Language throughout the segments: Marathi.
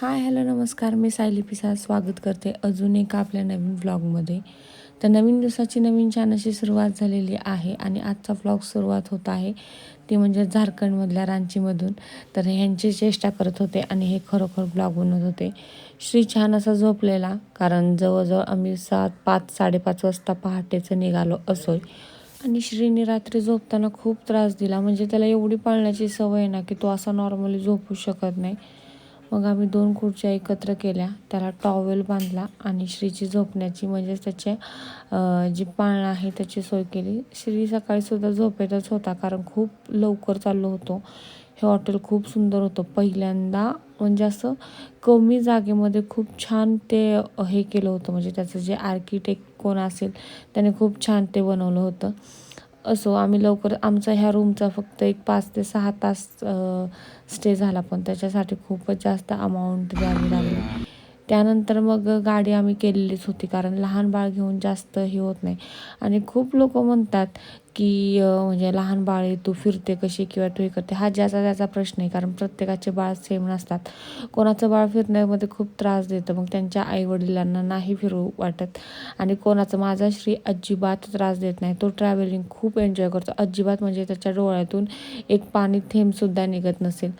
हाय हॅलो नमस्कार. मी सायली पिसा स्वागत करते अजून एका आपल्या नवीन व्लॉगमध्ये तर नवीन दिवसाची नवीन छान अशी सुरुवात झालेली आहे आणि आजचा व्लॉग सुरुवात होत आहे. ती म्हणजे झारखंडमधल्या रांचीमधून. तर ह्यांची चेष्टा करत होते आणि हे खरोखर ब्लॉग बनवत होते. श्री छान असा झोपलेला कारण जवळजवळ आम्ही सात पाच साडेपाच वाजता पहाटेचं निघालो असोय आणि श्रीने रात्री झोपताना खूप त्रास दिला. म्हणजे त्याला एवढी पाळण्याची सवय आहे ना की तो असा नॉर्मली झोपू शकत नाही. मग आम्ही दोन खुर्च्या एकत्र केल्या. त्याला टॉवेल बांधला आणि श्रीची झोपण्याची म्हणजेच त्याचे जी पाळणं आहे त्याची सोय केली. श्री सकाळीसुद्धा झोपेतच होता कारण खूप लवकर चाललो होतो. हे हॉटेल खूप सुंदर होतं. पहिल्यांदा म्हणजे असं कमी जागेमध्ये खूप छान ते हे केलं होतं. म्हणजे त्याचं जे आर्किटेक्ट कोण असेल त्याने खूप छान ते बनवलं होतं. असो आम्ही लवकर आमचा ह्या रूमचा फक्त एक पाच ते सहा तास स्टे झाला. पण त्याच्यासाठी खूपच जास्त अमाऊंट द्यावी लागली. त्यानंतर मग गाडी आम्ही केलेलीच होती कारण लहान बाळ घेऊन जास्त हे होत नाही. आणि खूप लोक म्हणतात की म्हणजे लहान बाळ आहे तू फिरते कशी किंवा तू हे करते हा ज्याचा त्याचा प्रश्न आहे कारण प्रत्येकाचे बाळ सेम नसतात. कोणाचं बाळ फिरण्यामध्ये खूप त्रास देतं. मग त्यांच्या आईवडिलांना नाही फिरू वाटत. आणि कोणाचं माझा श्री अजिबात त्रास देत नाही. तो ट्रॅव्हलिंग खूप एन्जॉय करतो. अजिबात म्हणजे त्याच्या डोळ्यातून एक पाणी थेंबसुद्धा निघत नसेल.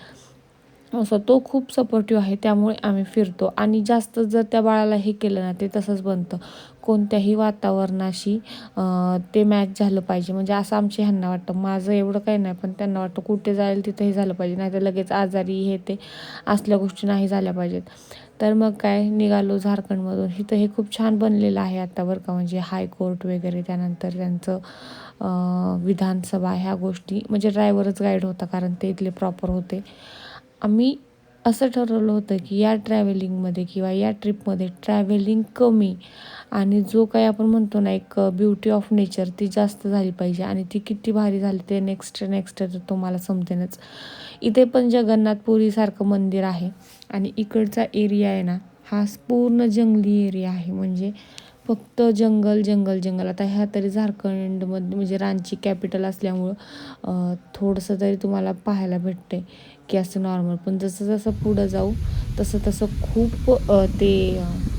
असं तो खूप सपोर्टिव्ह आहे त्यामुळे आम्ही फिरतो. आणि जास्त जर त्या बाळाला हे केलं ना ते तसंच बनतं. कोणत्याही वातावरणाशी ते मॅच झालं पाहिजे. म्हणजे असं आमचे ह्यांना वाटतं. माझं एवढं काही नाही पण त्यांना वाटतं कुठे जाईल तिथं हे झालं पाहिजे. नाही तर लगेच आजारी हे ते असल्या गोष्टी नाही झाल्या पाहिजेत. तर मग काय निघालो झारखंडमधून. इथं हे खूप छान बनलेलं आहे आता बरं का. म्हणजे हायकोर्ट वगैरे त्यानंतर त्यांचं विधानसभा ह्या गोष्टी. म्हणजे ड्रायव्हरच गाईड होता कारण ते इथले प्रॉपर होते. आम्ही असं ठरवलं होतं की या ट्रॅव्हलिंगमध्ये किंवा या ट्रिपमध्ये ट्रॅव्हलिंग कमी आणि जो काही आपण म्हणतो ना एक ब्युटी ऑफ नेचर ती जास्त झाली पाहिजे आणि ती किती भारी झाली ते नेक्स्ट नेक्स्ट तर तुम्हाला समजेनच. इथे पण जगन्नाथपुरीसारखं मंदिर आहे आणि इकडचा एरिया आहे ना हा पूर्ण जंगली एरिया आहे. म्हणजे फक्त जंगल जंगल जंगल. आता ह्या तरी झारखंडमध्ये म्हणजे रांची कॅपिटल असल्यामुळं थोडंसं तरी तुम्हाला पाहायला भेटते की असं नॉर्मल पण जसं जसं पुढं जाऊ तसं तसं खूप ते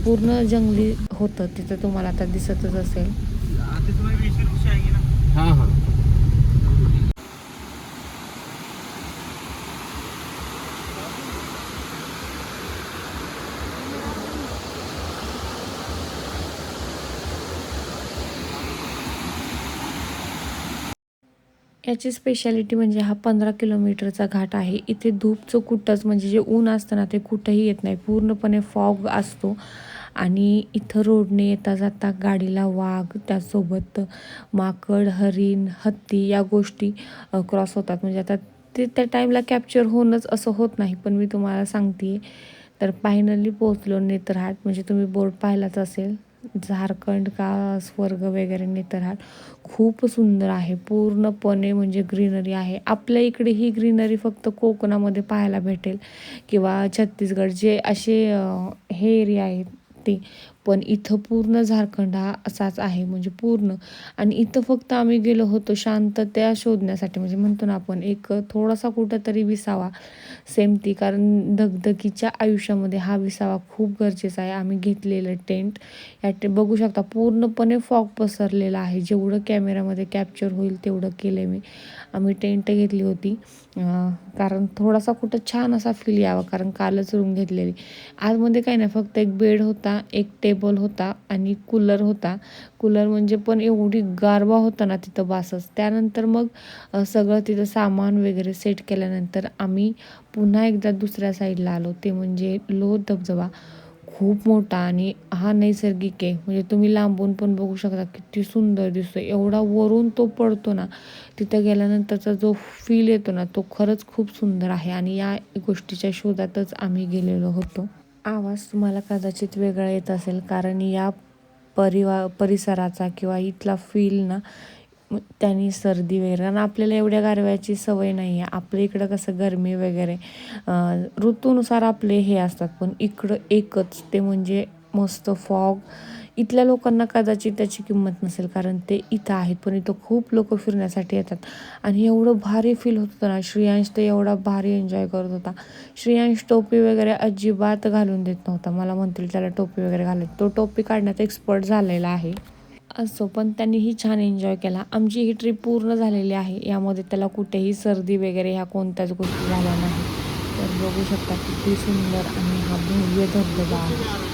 पूर्ण जंगली होतं. तिथं तुम्हाला आता दिसतच असेल. हां हां. याची स्पेशालिटी म्हणजे हा पंधरा किलोमीटरचा घाट आहे. इथे धूपचं कुठंच म्हणजे जे ऊन असतं ना ते कुठंही येत नाही. पूर्णपणे फॉग असतो. आणि इथं रोडने येता जाता गाडीला वाघ त्यासोबत माकड हरिण हत्ती या गोष्टी क्रॉस होतात. म्हणजे आता ते त्या टाईमला कॅप्चर होणंच असं होत नाही. पण मी तुम्हाला सांगते तर फायनली पोचलो नेत्रहाट. म्हणजे तुम्ही बोर्ड पाहिलाच असेल. झारखंड का स्वर्ग वगैरे नेतरहाट खूप सुंदर आहे. पूर्णपणे म्हणजे ग्रीनरी आहे. आपल्या इकडे ही ग्रीनरी फक्त कोकणामध्ये पाहायला भेटेल किंवा छत्तीसगड जे असे हे एरिया आहेत ते. पण इथं पूर्ण झारखंड हा असाच आहे म्हणजे पूर्ण. आणि इथं फक्त आम्ही गेलो होतो शांतता शोधण्यासाठी. म्हणजे म्हणतो ना आपण एक थोडासा कुठंतरी विसावा सेमती कारण धगधगीच्या आयुष्यामध्ये हा विसावा खूप गरजेचा आहे. आम्ही घेतलेलं टेंट या टे बघू शकता पूर्णपणे फॉग पसरलेला आहे. जेवढं कॅमेऱ्यामध्ये कॅप्चर होईल तेवढं केलं मी. आम्ही टेंट घेतली होती. कारण थोडासा कुठं छान असा फील यावा. कारण कालच रूम घेतलेली. आतमध्ये काही नाही फक्त एक बेड होता एक टेबल होता आणि कूलर होता. कूलर म्हणजे पण एवढी गारवा होता ना तिथं बासच त्यानंतर मग सगळं तिथं सामान वगैरे सेट केल्यानंतर आम्ही पुन्हा एकदा दुसऱ्या साईडला आलो. ते म्हणजे लो धबधबा. खूप मोठा आणि हा नैसर्गिक आहे. म्हणजे तुम्ही लांबून पण बघू शकता किती सुंदर दिसतो एवढा वरून तो पडतो ना तिथं गेल्यानंतरचा जो फील येतो ना तो खरंच खूप सुंदर आहे. आणि या गोष्टीच्या शोधातच आम्ही गेलेलो होतो. आवाज तुम्हाला कदाचित वेगळा येत असेल कारण या परिवा परिसराचा किंवा इथला फील ना त्यांनी सर्दी वगैरे कारण आपल्याला एवढ्या गारव्याची सवय नाही आहे आपल्या इकडं कसं गरमी वगैरे ऋतूनुसार आपले हे असतात पण इकडं एकच ते म्हणजे मस्त फॉग इथल्या लोकांना कदाचित त्याची किंमत नसेल कारण ते इथं आहेत पण इथं खूप लोक फिरण्यासाठी येतात. आणि एवढं भारी फील होत होतं ना श्रेयांश तर एवढा भारी एन्जॉय करत होता. श्रेयांश टोपी वगैरे अजिबात घालून देत नव्हता. मला म्हणतील त्याला टोपी वगैरे घालत. तो टोपी काढण्यात एक्सपर्ट झालेला आहे. असो पण त्यांनीही छान एन्जॉय केला. आमची ही ट्रिप पूर्ण झालेली आहे. यामध्ये त्याला कुठेही सर्दी वगैरे ह्या कोणत्याच गोष्टी झाल्या नाही तर बघू शकता किती सुंदर आणि हा भव्य धबधबा आहे.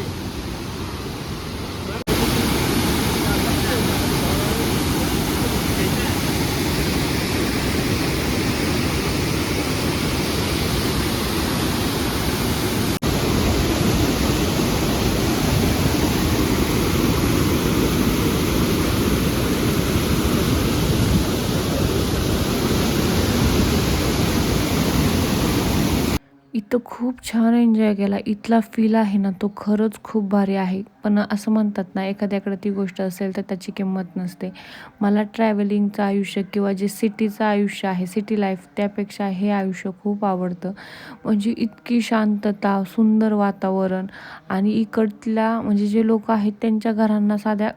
Friday. तर खूप छान एन्जॉय केला. इथला फील आहे ना तो खरंच खूप भारी आहे. पण असं म्हणतात ना एखाद्याकडे ती गोष्ट असेल तर त्याची किंमत नसते. मला ट्रॅव्हलिंगचं आयुष्य किंवा जे सिटीचं आयुष्य आहे सिटी लाईफ त्यापेक्षा हे आयुष्य खूप आवडतं. म्हणजे इतकी शांतता सुंदर वातावरण आणि इकडल्या म्हणजे जे लोक आहेत त्यांच्या घरांना साध्या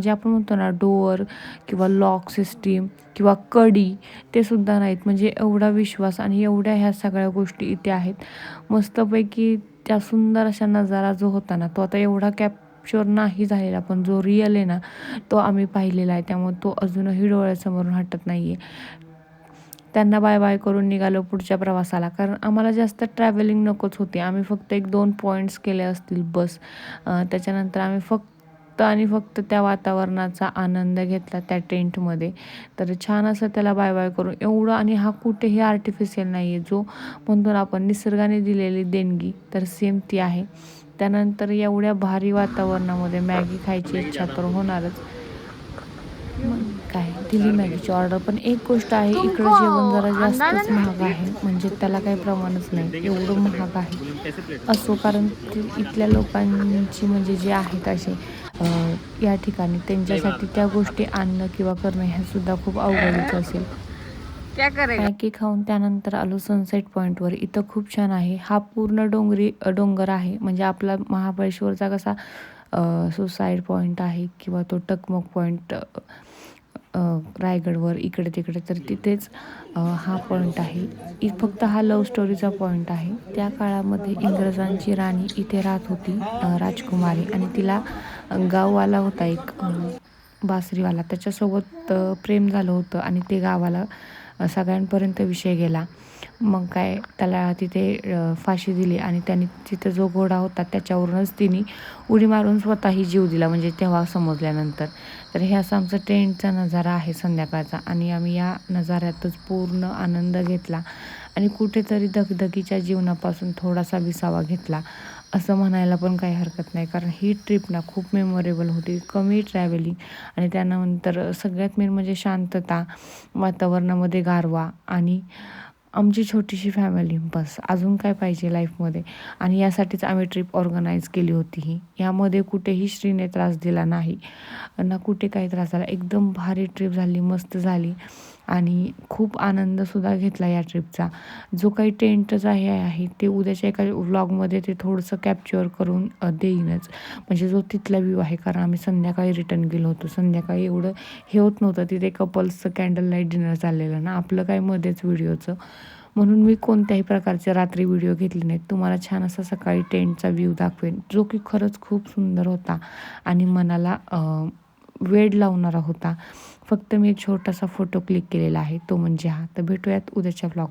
जे आपण म्हणतो ना डोअर किंवा लॉक सिस्टीम किंवा कडी ते सुद्धा नाहीत. म्हणजे एवढा विश्वास आणि एवढ्या ह्या सगळ्या गोष्टी इथे आहेत. मस्तपैकी त्या सुंदर अशा नजारा जो होता ना तो आता एवढा कॅप्चर नाही झालेला पण जो रिअल आहे ना तो आम्ही पाहिलेला आहे. त्यामुळे तो अजूनही डोळ्यासमोरून हटत नाही आहे त्यांना बाय बाय करून निघालो पुढच्या प्रवासाला. कारण आम्हाला जास्त ट्रॅव्हलिंग नकोच होती. आम्ही फक्त एक दोन पॉईंट्स केले असतील बस त्याच्यानंतर आम्ही फक्त आणि फक्त त्या वातावरणाचा आनंद घेतला त्या टेंटमध्ये. तर छान असं त्याला बाय बाय करून एवढं आणि हा कुठेही आर्टिफिशियल नाही आहे जो म्हणतो ना आपण निसर्गाने दिलेली देणगी तर सेम ती आहे. त्यानंतर एवढ्या भारी वातावरणामध्ये मॅगी खायची इच्छा तर होणारच. दिली मॅगीची ऑर्डर. पण एक गोष्ट आहे इकडं जेवण जरा जास्तच महाग आहे. म्हणजे त्याला काही प्रमाणच नाही. एवढं महाग आहे. असो कारण इथल्या लोकांची म्हणजे जे आहेत असे या ठिकाणी त्यांच्यासाठी त्या गोष्टी आणणं किंवा करणं ह्या सुद्धा खूप अवघडच असेल. मॅगी खाऊन त्यानंतर आलो सनसेट पॉईंटवर इथं खूप छान आहे. हा पूर्ण डोंगरी डोंगर आहे. म्हणजे आपला महाबळेश्वरचा कसा सुसाईड पॉईंट आहे किंवा तो टकमक पॉईंट रायगडवर इकडे तिकडे तर तिथेच हा पॉईंट आहे. फक्त हा लव स्टोरीचा पॉईंट आहे. त्या काळामध्ये इंग्रजांची राणी इथे राहत होती राजकुमारी. आणि तिला गाववाला होता एक बासरीवाला. त्याच्यासोबत प्रेम झालं होतं आणि ते गावाला सगळ्यांपर्यंत विषय गेला. मग काय त्याला तिथे फाशी दिली आणि त्याने तिथं जो घोडा होता त्याच्यावरूनच तिने उडी मारून स्वतःही जीव दिला म्हणजे तेव्हा समजल्यानंतर. तर हे असं आमचं टेंटचा नजारा आहे संध्याकाळचा आणि आम्ही या नजाऱ्यातच पूर्ण आनंद घेतला आणि कुठेतरी दगदगीच्या जीवनापासून थोडासा विसावा घेतला. असं म्हणायला पण काही हरकत नाही कारण ही ट्रिप ना खूप मेमोरेबल होती कमी ट्रॅव्हलिंग आणि त्यानंतर सगळ्यात मेन म्हणजे शांतता वातावरणामध्ये गारवा आणि आमची छोटीशी फॅमिली बस. अजून काय पाहिजे लाईफमध्ये आणि यासाठीच आम्ही ट्रिप ऑर्गनाईज केली होती ही. यामध्ये कुठेही श्रीने त्रास दिला नाही. ना कुठे काही त्रास झाला. एकदम भारी ट्रिप झाली मस्त झाली. आणि खूप आनंदसुद्धा घेतला या ट्रिपचा जो काही टेंटचा हे आहे ते उद्याच्या एका व्लॉगमध्ये ते थोडंसं कॅप्चर करून देईनच. म्हणजे जो तिथला व्ह्यू आहे कारण आम्ही संध्याकाळी रिटर्न गेलो होतो. संध्याकाळी एवढं हे होत नव्हतं तिथे कपल्सचं कॅन्डल लाइट डिनर चाललेलं ना. आपलं काय मध्येच व्हिडिओचं म्हणून मी कोणत्याही प्रकारचे रात्री व्हिडिओ घेतले नाहीत. तुम्हाला छान असा सकाळी टेंटचा व्ह्यू दाखवेन जो की खरंच खूप सुंदर होता. आणि मनाला वेड लावणारा होता. फक्त मी एक छोटासा फोटो क्लिक केलेला आहे. तो म्हणजे हा. तर भेटूयात उद्याच्या ब्लॉग